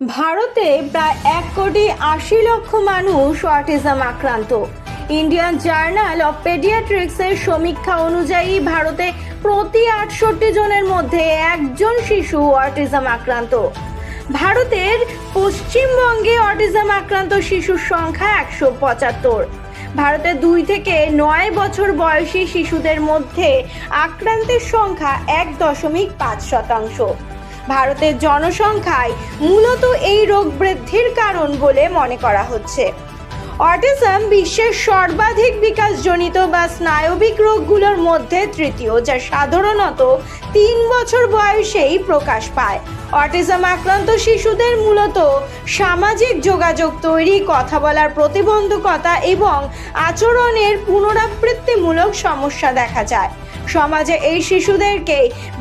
ভারতে প্রায় এক কোটি আশি লক্ষ মানুষ অটিজম আক্রান্ত। ইন্ডিয়ান জার্নাল অফ পেডিয়াট্রিক্সের সমীক্ষা অনুযায়ী ভারতে প্রতি আটষট্টি জনের মধ্যে একজন শিশু অটিজম আক্রান্ত। ভারতের পশ্চিমবঙ্গে অটিজম আক্রান্ত শিশুর সংখ্যা একশো পঁচাত্তর। ভারতে দুই থেকে নয় বছর বয়সী শিশুদের মধ্যে আক্রান্তের সংখ্যা এক দশমিক পাঁচ শতাংশ। ভারতের জনসংখ্যায় মূলত এই রোগ বৃদ্ধির কারণ বলে মনে করা হচ্ছে। অটিজম বিশ্বের সর্বাধিক বিকাশজনিত বা স্নায়বিক রোগগুলোর মধ্যে তৃতীয়, যা সাধারণত তিন বছর বয়সেই প্রকাশ পায়। অটিজম আক্রান্ত শিশুদের মূলত সামাজিক যোগাযোগ তৈরি, কথা বলার প্রতিবন্ধকতা এবং আচরণের পুনরাবৃত্তিমূলক সমস্যা দেখা যায়। সমাজে এই শিশুদেরকে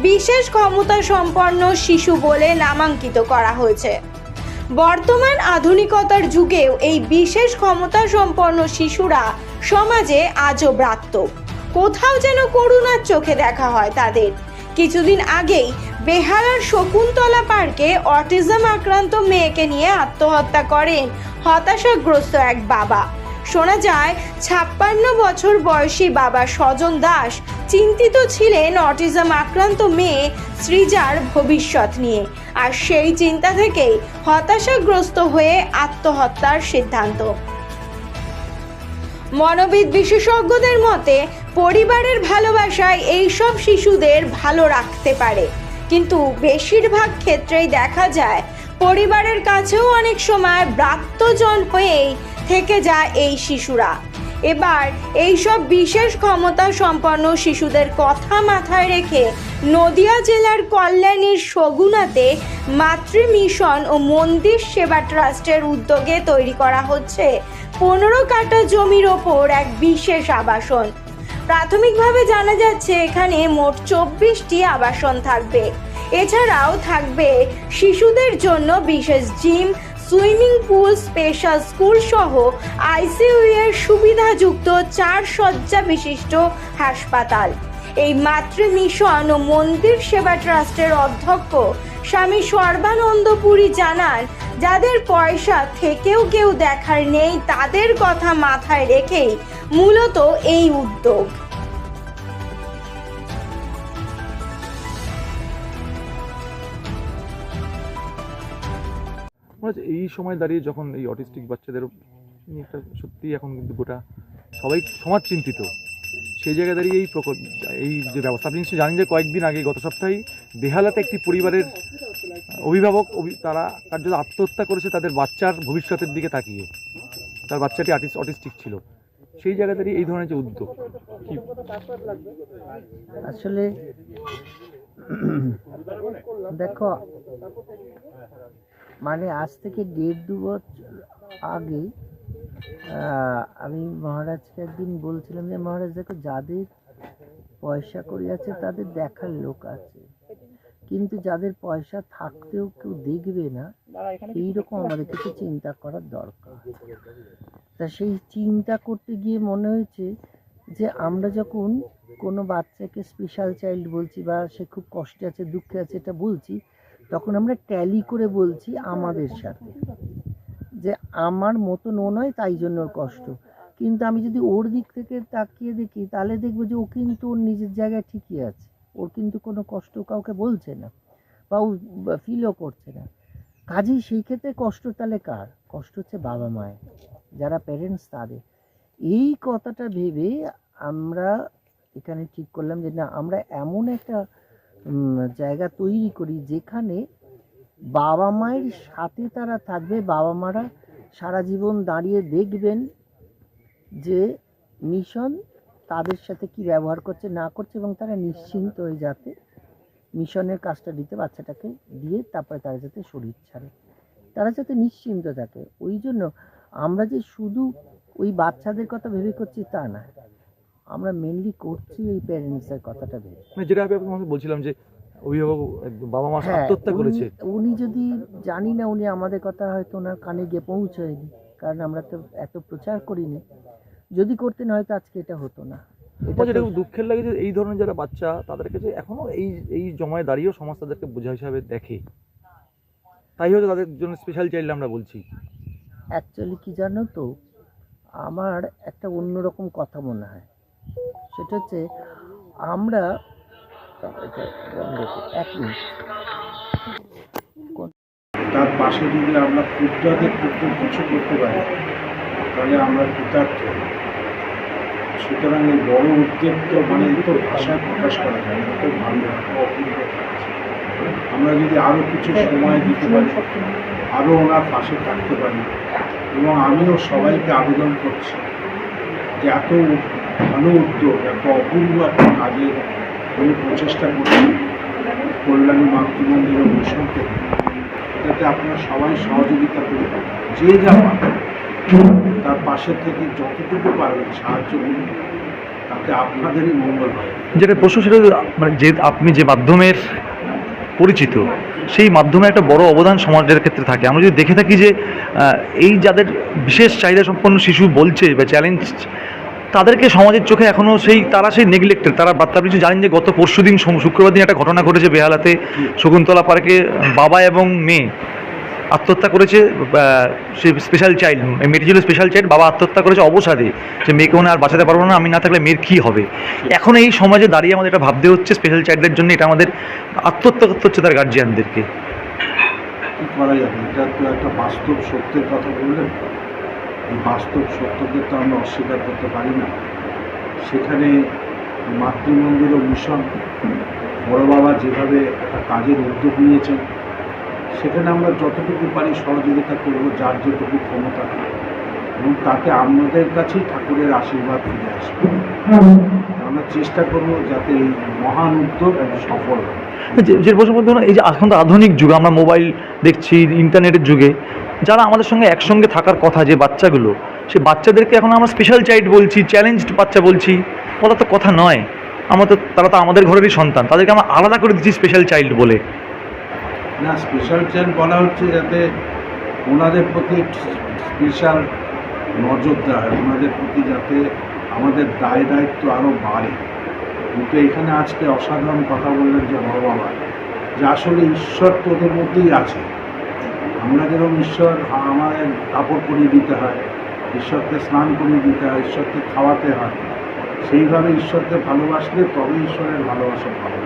বিশেষ ক্ষমতা সম্পন্ন শিশু বলে নামাঙ্কিত করা হয়েছে। বর্তমান আধুনিকতার যুগেও এই বিশেষ ক্ষমতা সম্পন্ন শিশুরা সমাজে আজও ব্রাত্য। কোথাও যেন করুণার চোখে দেখা হয় তাদের। কিছুদিন আগেই বেহালার শকুন্তলা পার্কে অটিজম আক্রান্ত মেয়েকে নিয়ে আত্মহত্যা করেন হতাশাগ্রস্ত এক বাবা। শোনা যায়, ছাপ্পান্ন বছর বয়সী বাবা স্বজন দাস চিন্তিত ছিলেন অটিজম আক্রান্ত মেয়ে সৃজার ভবিষ্যৎ নিয়ে। আর সেই চিন্তা থেকেই হতাশাগ্রস্ত হয়ে আত্মহত্যার সিদ্ধান্ত। মনোবিদ বিশেষজ্ঞদের মতে, পরিবারের ভালোবাসায় এইসব শিশুদের ভালো রাখতে পারে। কিন্তু বেশিরভাগ ক্ষেত্রেই দেখা যায়, পরিবারের কাছেও অনেক সময় ব্রাত্যজন হয়েই থেকে যায় এই শিশুরা। এবার এইসব বিশেষ ক্ষমতা সম্পন্ন শিশুদের কথা মাথায় রেখে নদিয়া জেলার কল্যাণীর সগুনাতে মাতৃ মিশন ও মন্দির সেবা ট্রাস্টের উদ্যোগে তৈরি করা হচ্ছে পনেরো কাটা জমির ওপর এক বিশেষ আবাসন। প্রাথমিকভাবে জানা যাচ্ছে এখানে মোট চব্বিশটি আবাসন থাকবে। এছাড়াও থাকবে শিশুদের জন্য বিশেষ gym swimming pool, special school সহ আইসিইউ এর সুবিধাযুক্ত চার শয্যা বিশিষ্ট হাসপাতাল। এই মাতৃ মিশন ও মন্দির সেবা ট্রাস্টের অধ্যক্ষ স্বামী সর্বানন্দপুরী জানান, যাদের পয়সা থেকেও কেউ দেখার নেই, তাদের কথা মাথায় রেখেই মূলত এই উদ্যোগ। মনে এই সময় দাঁড়িয়ে যখন এই অটিস্টিক বাচ্চাদের একটা সত্যি এখন কিন্তু গোটা সবাই সমাজ চিন্তিত। সেই জায়গায় দাঁড়িয়ে এই প্রকল্প এই যে ব্যবস্থা, আপনি জানেন যে কয়েকদিন আগে, গত সপ্তাহেই বেহালাতে একটি পরিবারের অভিভাবক অভি- তারা কার্যত আত্মহত্যা করেছে তাদের বাচ্চার ভবিষ্যতের দিকে তাকিয়ে। তার বাচ্চাটি আর্টিস্ট অটিস্টিক ছিল। সেই জায়গা দাঁড়িয়ে এই ধরনের যে উদ্যোগ আসলে, দেখো মানে আজ থেকে দেড় দু বছর আগে আমি মহারাজকে একদিন বলছিলাম যে, মহারাজ দেখো, যাদের পয়সা করি আছে, তাদের দেখার লোক আছে। কিন্তু যাদের পয়সা থাকতেও কেউ দেখবে না, এইরকম আমাদের কিছু চিন্তা করার দরকার তা সেই চিন্তা করতে গিয়ে মনে হয়েছে যে, আমরা যখন কোনো বাচ্চাকে স্পেশাল চাইল্ড বলছি বা সে খুব কষ্টে আছে, দুঃখে আছে, এটা বলছি তখন আমরা ট্যালি করে বলছি আমাদের সাথে। যে আমার মতন ও নয়, তাই জন্য ওর কষ্ট। কিন্তু আমি যদি ওর দিক থেকে তাকিয়ে দেখি, তাহলে দেখব যে ও কিন্তু ওর নিজের জায়গায় ঠিকই আছে। ওর কিন্তু কোনো কষ্ট কাউকে বলছে না বা ও ফিলও করছে না। কাজেই সেই ক্ষেত্রে কষ্ট তাহলে কার? কষ্ট হচ্ছে বাবা মায়ের, যারা প্যারেন্টস তাদের। এই কথাটা ভেবে আমরা এখানে ঠিক করলাম যে না, আমরা এমন একটা জায়গা তৈরি করি যেখানে বাবা মায়ের সাথে তারা থাকবে, বাবা মারা সারা জীবন দাঁড়িয়ে দেখবেন যে মিশন তাদের সাথে কি ব্যবহার করছে, না করছে এবং তারা নিশ্চিন্ত হয়ে যাতে মিশনের কাজটা দিতে বাচ্চাটাকে দিয়ে তারপরে তারা যাতে শরীর ছাড়ে। তারা যাতে নিশ্চিন্ত থাকে। ওই জন্য আমরা যে শুধু ওই বাচ্চাদের কথা ভেবে করছি তা না আমরা মেনলি করছি এই প্যারেন্টসের কথাটা ভেবে। মানে যেটা আমি আপনাকে বলছিলাম যে অভিভাবক একদম বাবা মা হ্যাঁ, আত্মহত্যা করেছে। উনি যদি জানি না উনি আমাদের কথা হয়তো ওনার কানে গিয়ে পৌঁছয়নি কারণ আমরা তো এত প্রচার করিনি। যদি করতেন হয়তো আজকে এটা হতো না। যেটা দুঃখের লাগে যে এই ধরনের যারা বাচ্চা তাদের কাছে এখনও এই এই জমায় দাঁড়িয়েও সমাজ তাদেরকে বোঝা হিসাবে দেখে। তাই হয়তো তাদের জন্য স্পেশাল চাইল্ড আমরা বলছি। অ্যাকচুয়ালি কি জানো তো? আমার একটা অন্যরকম কথা মনে হয়। সেটা হচ্ছে আমরা এক তার পাশে যদি আমরা ক্ষুদ্রদের ক্ষুদ্র কিছু করতে পারি তাহলে আমরা কৃতার্থ। সুতরাং এই বড় উদ্যোগ তো মানে তো ভাষায় প্রকাশ করা যায় না এত ভালো। আমরা যদি আরও কিছু সময় দিতে পারি আরও ওনার পাশে থাকতে পারি। এবং আমিও সবাইকে আবেদন করছি যে এত উদ্যোগ এত অপূর্ব একটা কাজের উনি প্রচেষ্টা করছেন কল্যাণী মাতৃমন্দির ও যাতে আপনারা সবাই সহযোগিতা করুন যে যা তার পাশে থেকে যতটুকু পারবেন সাহায্য করুন, তাতে আপনাদেরই মঙ্গল হয়। যেটা প্রশ্ন সেটা মানে যে আপনি যে মাধ্যমের পরিচিত, সেই মাধ্যমে একটা বড় অবদান সমাজের ক্ষেত্রে থাকে। আমরা যদি দেখে থাকি যে এই যাদের বিশেষ চাহিদা সম্পন্ন শিশু বলছে বা চ্যালেঞ্জ তাদেরকে সমাজের চোখে এখনও সেই, তারা সেই নেগলেক্টেড তারা বা- আপনি জানেন যে গত পরশু দিন শুক্রবার দিন একটা ঘটনা ঘটেছে বেহালাতে, শকুন্তলা পার্কে, বাবা এবং মেয়ে আত্মহত্যা করেছে সে স্পেশাল চাইল্ড মেয়েটি ছিল স্পেশাল চাইল্ড বাবা আত্মহত্যা করেছে অবসাদে, যে মেয়েকে ওনা আর বাঁচাতে পারব না, আমি না থাকলে মেয়ের কী হবে? এখন এই সমাজে দাঁড়িয়ে আমাদের এটা ভাবতে হচ্ছে স্পেশাল চাইল্ডদের জন্য এটা আমাদের আত্মহত্যা করতে হচ্ছে তার গার্জিয়ানদেরকে করা যাবে এটা তো একটা বাস্তব সত্যের কথা বললেন। এই বাস্তব সত্যকে তো আমরা অস্বীকার করতে পারি না। সেখানে মাতৃমন্দির ও মিশন বড় বাবা যেভাবে একটা কাজের উদ্যোগ নিয়েছেন সেখানে আমরা যতটুকু পারি সহযোগিতা করব যার যেটুকু ক্ষমতা। এবং তাতে আমাদের কাছেই ঠাকুরের আশীর্বাদ ফিরে আসবে। আমরা চেষ্টা করব যাতে এই মহান উদ্যোগ সফল হয় যে পারেন, এই যে এখন তো আধুনিক যুগ আমরা মোবাইল দেখছি ইন্টারনেটের যুগে। যারা আমাদের সঙ্গে একসঙ্গে থাকার কথা যে বাচ্চাগুলো সে বাচ্চাদেরকে এখন আমরা স্পেশাল চাইল্ড বলছি চ্যালেঞ্জড বাচ্চা বলছি। ওটা তো কথা নয়। আমরা তো, তারা তো আমাদের ঘরেরই সন্তান। তাদেরকে আমরা আলাদা করে দিচ্ছি স্পেশাল চাইল্ড বলে। না স্পেশাল চাইল্ড বলা হচ্ছে যাতে ওনাদের প্রতি স্পেশাল নজর হয় ওনাদের প্রতি যাতে আমাদের দায় দায়িত্ব আরও বাড়ে। কিন্তু এখানে আজকে অসাধারণ কথা বললেন যে বড় বাবা যে আসলে ঈশ্বর তোদের মধ্যেই আছে। আমরা যেরকম ঈশ্বর আমাদের কাপড় পরিয়ে দিতে হয়, ঈশ্বরকে স্নান করিয়ে দিতে হয়, ঈশ্বরকে খাওয়াতে হয়। সেইভাবে ঈশ্বরকে ভালোবাসলে তবে ঈশ্বরের ভালোবাসা পাবে।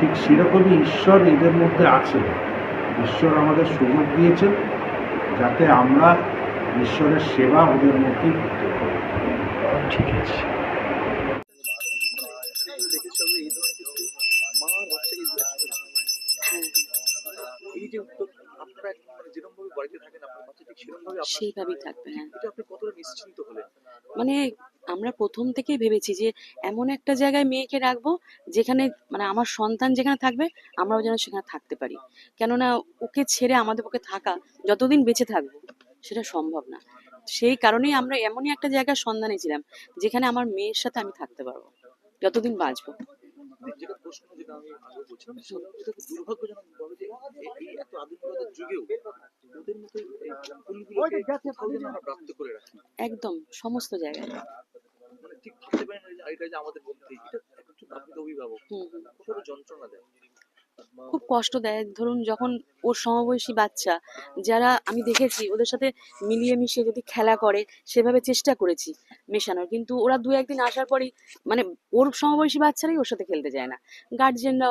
ঠিক সেরকমই ঈশ্বর এদের মধ্যে আছে ঈশ্বর আমাদের সুযোগ দিয়েছেন যাতে আমরা ঈশ্বরের সেবা ওদের মধ্যেই ঠিক আছে। আপনারা মানে যেরকমভাবে বাড়িতে থাকেন আপনার বাচ্চা ঠিক সেরকমভাবে সেইভাবেই থাকবে হ্যাঁ। এটা আপনি কতটা নিশ্চিন্ত হলেন? মানে আমরা প্রথম থেকেই ভেবেছি যে এমন একটা জায়গায় মেয়েকে রাখব যেখানে মানে আমার সন্তান যেখানে থাকবে আমরাও যেন সেখানে থাকতে পারি। কেননা ওকে ছেড়ে আমাদের পক্ষে থাকা যতদিন বেঁচে থাকব সেটা সম্ভব না। সেই কারণেই আমরা এমনই একটা জায়গার সন্ধানে ছিলাম যেখানে আমার মেয়ের সাথে আমি থাকতে পারব যতদিন বাঁচবো যেটা প্রশ্ন যেটা আমি আগে বলছিলাম যে এই এত আধুনিকতার যুগেও ওদের মতো ফুলগুলোকে কোথাও যেন আমরা প্রাপ্ত করে রাখি একদম সমস্ত জায়গায়। মানে ঠিক ভাবতে পারি না এটা যে আমাদের মধ্যেই এটা আপনি অভিভাবক কতটা যন্ত্রণা দেয়। খুব কষ্ট দেয়। ধরুন যখন ওর সমবয়সী বাচ্চা যারা আমি দেখেছি ওদের সাথে মিলিয়ে মিশিয়ে যদি খেলা করে সেভাবে চেষ্টা করেছি মেশানোর। কিন্তু ওরা দু একদিন আসার পরেই মানে ওর সমবয়সী বাচ্চারাই ওর সাথে খেলতে যায় না। গার্জেনরা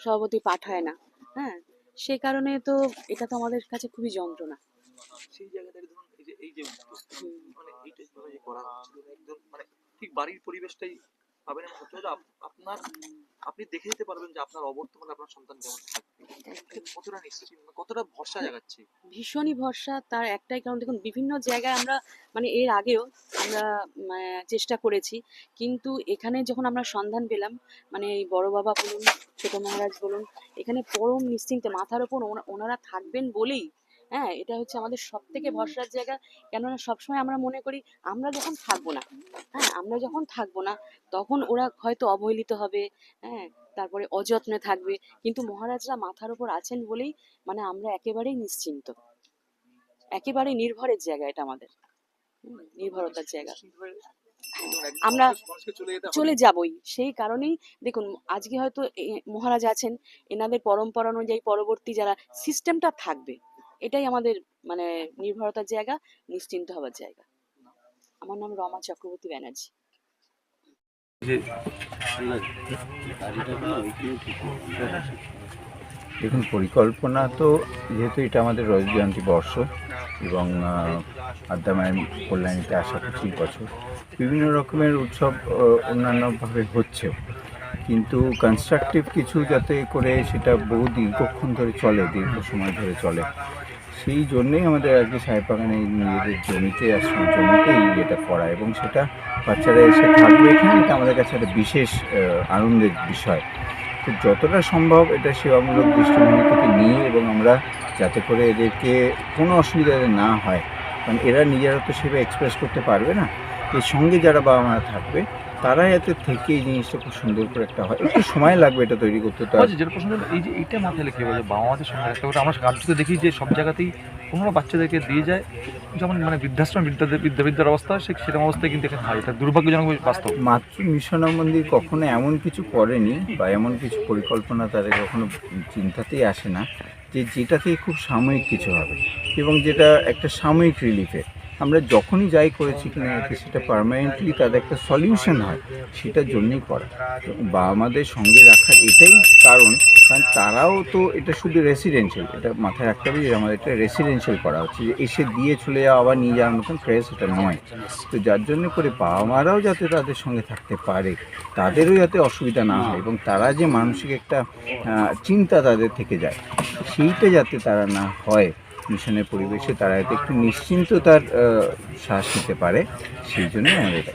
স্বভাবতই পাঠায় না হ্যাঁ? সে কারণে তো এটা তো আমাদের কাছে খুবই যন্ত্রণা। সেই ধরুন এই যে এই যে মানে এইটা করা একদম মানে ঠিক বাড়ির পরিবেশটাই পাবেন এমন হচ্ছে আপনার আপনি দেখে যেতে পারবেন যে আপনার অবর্তমানে আপনার সন্তান কেমন থাকবে। কতটা নিশ্চিত কতটা ভরসা জাগাচ্ছে। ভীষণই ভরসা তার একটাই কারণ দেখুন বিভিন্ন জায়গায় আমরা মানে এর আগেও আমরা চেষ্টা করেছি কিন্তু এখানে যখন আমরা সন্ধান পেলাম মানে এই বড় বাবা বলুন ছোট মহারাজ বলুন এখানে পরম নিশ্চিন্তে মাথার ওপর ওনারা থাকবেন বলেই হ্যাঁ এটা হচ্ছে আমাদের সব থেকে ভরসার জায়গা। কেননা সবসময় আমরা মনে করি আমরা যখন থাকব না হ্যাঁ আমরা যখন থাকব না তখন ওরা হয়তো অবহেলিত হবে হ্যাঁ তারপরে অযত্নে থাকবে। কিন্তু মহারাজরা মাথার ওপর আছেন বলেই মানে আমরা একেবারেই নিশ্চিন্ত। একেবারে নির্ভরের জায়গা এটা আমাদের। নির্ভরতার জায়গা। আমরা চলে যাবই। সেই কারণেই দেখুন আজকে হয়তো মহারাজ আছেন এনাদের পরম্পরা অনুযায়ী পরবর্তী যারা সিস্টেমটা থাকবে এটাই আমাদের মানে নির্ভরতার জায়গা নিশ্চিন্ত হওয়ার জায়গা। আমার নাম রমা চক্রবর্তী ব্যানার্জি। দেখুন পরিকল্পনা তো যেহেতু এটা আমাদের রজত জয়ন্তী বর্ষ এবং আদ্যামায়ের কল্যাণীতে আসা পঁচিশ বছর বিভিন্ন রকমের উৎসব অন্যান্যভাবে হচ্ছেও। কিন্তু কনস্ট্রাকটিভ কিছু যাতে করে সেটা বহু দীর্ঘক্ষণ ধরে চলে দীর্ঘ সময় ধরে চলে। সেই জন্যেই আমাদের আজকে সাহেব বাগানে নিজেদের জমিতে আসলে জমিতেই এটা করা এবং সেটা বাচ্চারা এসে থাকবে এখানে, এটা আমাদের কাছে একটা বিশেষ আনন্দের বিষয়। তো যতটা সম্ভব এটা সেবামূলক দৃষ্টিভঙ্গি থেকে নিয়ে এবং আমরা যাতে করে এদেরকে কোনো অসুবিধা না হয়, কারণ এরা নিজেরা তো সেভাবে এক্সপ্রেস করতে পারবে না। এর সঙ্গে যারা বাবা মারা থাকবে তারা যাতে থেকে এই জিনিসটা খুব সুন্দর করে একটা হয়। একটু সময় লাগবে এটা তৈরি করতে তো আচ্ছা যেটা প্রশ্ন এই যে এইটা মাথায় রেখে বলে বাবা মাদের সঙ্গে রাখতে হবে আমরা রাজ্যতে দেখি যে সব জায়গাতেই কোনো বাচ্চাদেরকে দিয়ে যায় যেমন মানে বৃদ্ধাশ্রম বিদ্যাদের বিদ্যাবিদ্যার অবস্থা সে সেরকম অবস্থায় কিন্তু এখানে হয়। এটা দুর্ভাগ্যজনক বাস্তব। মাতৃ মিশনা মন্দির কখনো এমন কিছু করেনি বা এমন কিছু পরিকল্পনা তাদের কখনো চিন্তাতেই আসে না যে যেটাতে খুব সাময়িক কিছু হবে এবং যেটা একটা সাময়িক রিলিফে আমরা যখনই যাই করেছি কিনা যাতে সেটা পার্মানেন্টলি তাদের একটা সলিউশন হয়, সেটার জন্যই করা। বাবা মাদের সঙ্গে রাখার এটাই কারণ কারণ তারাও তো এটা শুধু রেসিডেন্সিয়াল এটা মাথায় রাখতে হবে যে আমাদের এটা রেসিডেন্সিয়াল করা হচ্ছে, যে এসে দিয়ে চলে যাওয়া আবার নিয়ে যাওয়ার মতন ফ্রেশ এটা নয়। তো যার জন্য করে বাবা মারাও যাতে তাদের সঙ্গে থাকতে পারে, তাদেরও যাতে অসুবিধা না হয় এবং তারা যে মানসিক একটা চিন্তা তাদের থেকে যায়, সেইটা যাতে তারা না হয়। মিশনের পরিবেশে তারা এতে একটু নিশ্চিন্ত তার শ্বাস নিতে পারে সেই জন্য আমাদের এটা